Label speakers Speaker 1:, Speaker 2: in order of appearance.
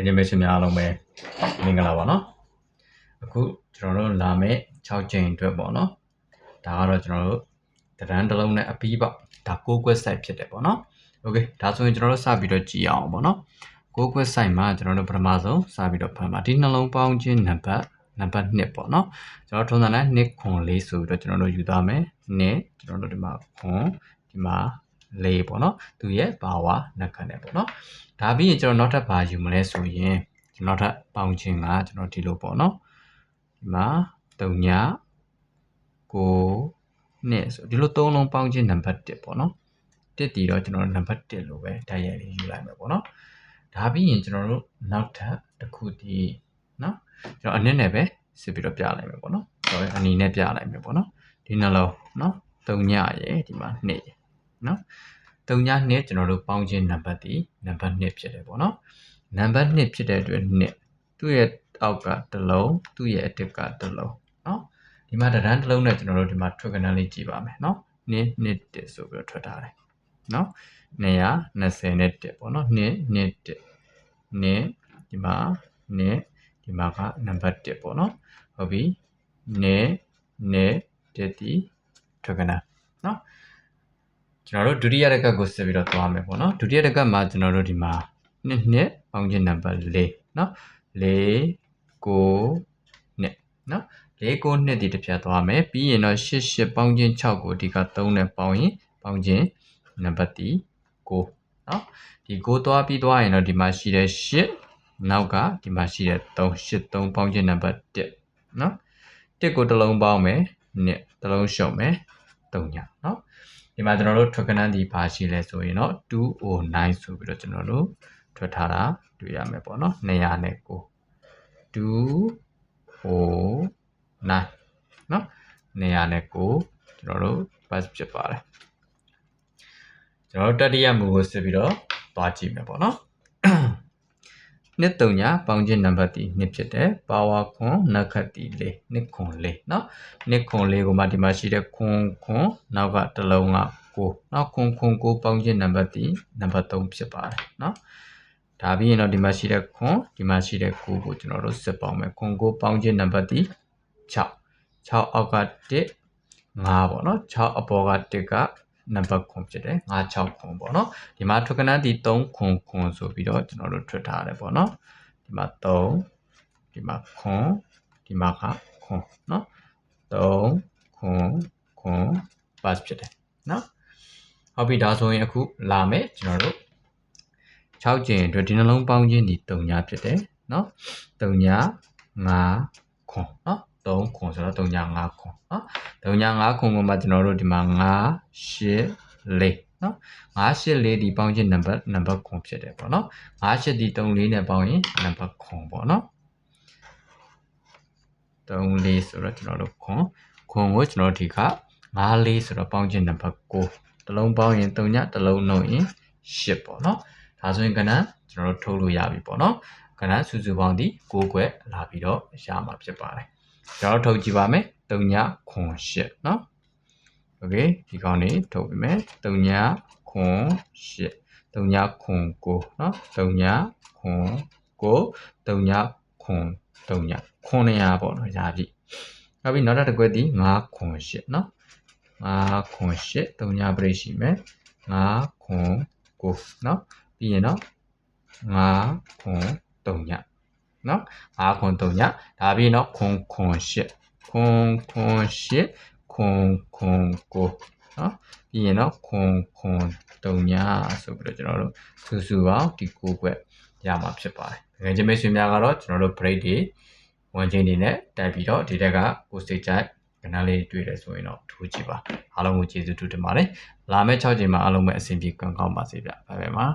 Speaker 1: animation များအားလုံးပဲမင်္ဂလာပါနော်အခုကျွန်တော်တို့လာမယ့်6ချိန်အတွက်ပေါ့နော်ဒါကတော့ကျွန်တော်တို့တရန်တစ်လုံးနဲ့အပီးပေါ့ဒါ6 quest site ဖြစ်တယ်ပေါ့နော် okay ဒါဆိုရင်ကျွန်တော်တို့စပြီးတော့ကြည့်အောင်ပေါ့နော်6 quest site မှာကျွန်တော်တို့ပထမဆုံးစပြီးတော့ဖတ်မှာဒီနှလုံးပေါင်းခြင်းနံပါတ်နံပါတ်1ပေါ့နော်ကျွန်တော်ထုံးစံနဲ့2ခွန်4ဆိုပြီးတော့ကျွန်တော်တို့ယူသားမယ်2ကျွန်တော်တို့ဒီမှာခွန်ဒီမှာ လေးပေါ့နော်သူရဲ့ဘာဝနက်ခတ်နဲ့ပေါ့နော်ဒါပြီးရင်ကျွန်တော်နောက်ထပ်ဘာယူမလဲဆိုရင်ကျွန်တော်ထပ်ပေါင်းခြင်းကကျွန်တော်ဒီလိုပေါ့နော်ဒီမှာ3ည9နှစ်ဆိုဒီလိုသုံးလုံးပေါင်းခြင်းနံပါတ်1ပေါ့နော်တစ်တီတော့ကျွန်တော်နံပါတ်1လို့ပဲတိုက်ရိုက်လေးယူလိုက်မယ်ပေါ့နော်ဒါပြီးရင်ကျွန်တော်တို့နောက်ထပ်တစ်ခုဒီနော်ကျွန်တော်အနည်းနဲ့ပဲစစ်ပြီးတော့ပြလိုက်မယ်ပေါ့နော်ကျွန်တော်အနီနဲ့ပြလိုက်မယ်ပေါ့နော်ဒီနှလုံးနော်3ညရဲ့ဒီမှာ2ရဲ့ နော်3ည2ကျွန်တော်တို့ပေါင်းခြင်းနံပါတ်ဒီနံပါတ်2ဖြစ်တယ်ပေါ့နော်နံပါတ်2ဖြစ်တဲ့အတွက်2သူ့ရဲ့အောက်ကတစ်လုံးသူ့ရဲ့အတစ်ကတစ်လုံးနော်ဒီမှာတရန်တစ်လုံးနဲ့ကျွန်တော်တို့ဒီမှာ trigonal လေးကြည့်ပါမယ်နော်2 2 1ဆိုပြီးတော့ထွက်ထားတယ်နော်220နဲ့1ပေါ့နော်2 2 1 2ဒီမှာ2ဒီမှာကနံပါတ်1ပေါ့နော်ဟုတ်ပြီ2 2 1ဒီ trigonal နော် ကျွန်တော်တို့ဒုတိယတက်ကကိုဆက်ပြီးတော့သွားမယ်ပေါ့နော်ဒုတိယတက်ကမှာကျွန်တော်တို့ဒီမှာနှစ်နှစ်ပေါင်းခြင်းနံပါတ်4နော်4 9နှစ်နော်4 9နှစ်ဒီတစ်ဖြတ်သွားမယ်ပြီးရင်တော့8 8ပေါင်းခြင်း6ကိုဒီက3နဲ့ပေါင်းရင်ပေါင်းခြင်းနံပါတ်ဒီ9နော်ဒီ9သွားပြီးသွားရင်တော့ဒီမှာရှိတဲ့8နောက်ကဒီမှာရှိတဲ့3 8 3ပေါင်းခြင်းနံပါတ်1နော်1ကိုတစ်လုံးပေါင်းမယ်နှစ်တစ်လုံးရှုံမယ်3ညနော် ဒီမှာကျွန်တော်တို့ trigonal ဒီပါရှိလဲဆိုရင်တော့209ဆိုပြီးတော့ကျွန်တော်တို့ထွက်ထားတာတွေ့ရမယ်ပေါ့နော်200နဲ့9 209နော်200နဲ့9ကျွန်တော်တို့ pass ဖြစ်ပါတယ်ကျွန်တော်တို့တတိယမူကိုစစ်ပြီးတော့သွားကြည့်မယ်ပေါ့နော် နှစ်တုံညာပေါင်းခြင်းနံပါတ်တီနှစ်ဖြစ်တယ်ပါဝါခွန်နက္ခတ်တီလေးနှစ်ခွန်လေးเนาะနှစ်ခွန်လေးကိုမှဒီမှာရှိတဲ့ခွန်ခွန်နောက်ကတစ်လုံးက9နောက်ခွန်ခွန်9ပေါင်းခြင်းနံပါတ်တီနံပါတ်3ဖြစ်ပါတယ်เนาะဒါပြီးရင်တော့ဒီမှာရှိတဲ့ခွန်ဒီမှာရှိတဲ့9ကိုကျွန်တော်တို့စစ်ပေါင်းမယ်ခွန်9ပေါင်းခြင်းနံပါတ်တီ6 6အောက်က1 5ပေါ့เนาะ6အပေါ်က1က နံပါတ်ခွန်ဖြစ်တယ်5 6ခွန်ပေါ့နော်ဒီမှာထွက်ကနန်းဒီ3ခွန်ခွန်ဆိုပြီးတော့ကျွန်တော်တို့ထွက်ထားတယ်ပေါ့နော်ဒီမှာ3ဒီမှာခွန်ဒီမှာကခွန်နော်3ခွန်ခွန် pass ဖြစ်တယ်နော်ဟုတ်ပြီဒါဆိုရင်အခုလာမယ်ကျွန်တော်တို့6ကျင်အတွက်ဒီနှလုံးပေါင်းခြင်းဒီ3ညဖြစ်တယ်နော်3ည5ခွန်နော်3ခွန်ဆိုတော့3ည5ခွန် နော်3ည5ခွန်ကမှကျွန်တော်တို့ဒီမှာ5 8 4နော်5 8 4ဒီပေါင်းခြင်းနံပါတ်နံပါတ်ခွန်ဖြစ်တယ်ပေါ့နော်5 8ဒီ3 4နဲ့ပေါင်းရင်နံပါတ်ခွန်ပေါ့နော်3 4ဆိုတော့ကျွန်တော်တို့ခွန်ခွန်ကိုကျွန်တော်ဒီက5 4ဆိုတော့ပေါင်းခြင်းနံပါတ်9တလုံးပေါင်းရင်3ညတလုံးနှုတ်ရင်10ပေါ့နော်ဒါဆိုရင်ကဏ္ဍကျွန်တော်တို့ထုတ်လို့ရပြီပေါ့နော်ကဏ္ဍစုစုပေါင်းဒီ6ခွက်လာပြီးတော့ရမှာဖြစ်ပါတယ် ကျွန်တော်ထုတ်ကြည့်ပါမယ်3ညခွန်10เนาะโอเคဒီကောင်နေထုတ်ပြီမယ်3ညခွန်10 3ညခွန်9เนาะ3ညခွန်9 3ညခွန်3ညခွန်900ပေါ့နော်ရာပြီနောက်ပြီးနောက်တစ်ခွက်ဒီ5ခွန်10เนาะ5ခွန်10 3ညပြည့်ရှိမယ်5ခွန်9เนาะပြီးရင်တော့5ခွန်3ည နော်5ခွန်3ညဒါပြီးနော်ခွန်ခွန်8ခွန်ခွန်8ခွန်ခွန်9နော်ပြီးရင်နော်ခွန်ခွန်3ညဆိုပြီးတော့ကျွန်တော်တို့စုစုပေါင်းဒီ9ခွက်ရမှာဖြစ်ပါတယ်ငွေချင်းမိတ်ဆွေများကတော့ကျွန်တော်တို့ break တွေဝင်ချင်းတွေနဲ့တိုက်ပြီးတော့ဒီတက်ကကိုစိတ်ကြိုက်ကဏ္ဍလေးတွေ့တယ်ဆိုရင်တော့ထိုးကြည့်ပါအားလုံးကိုကျေးဇူးတူတင်ပါတယ်လာမယ့်6ချိန်မှာအားလုံးပဲအဆင်ပြေကောင်းကောင်းပါစေဗျဘိုင်ဘိုင်ပါ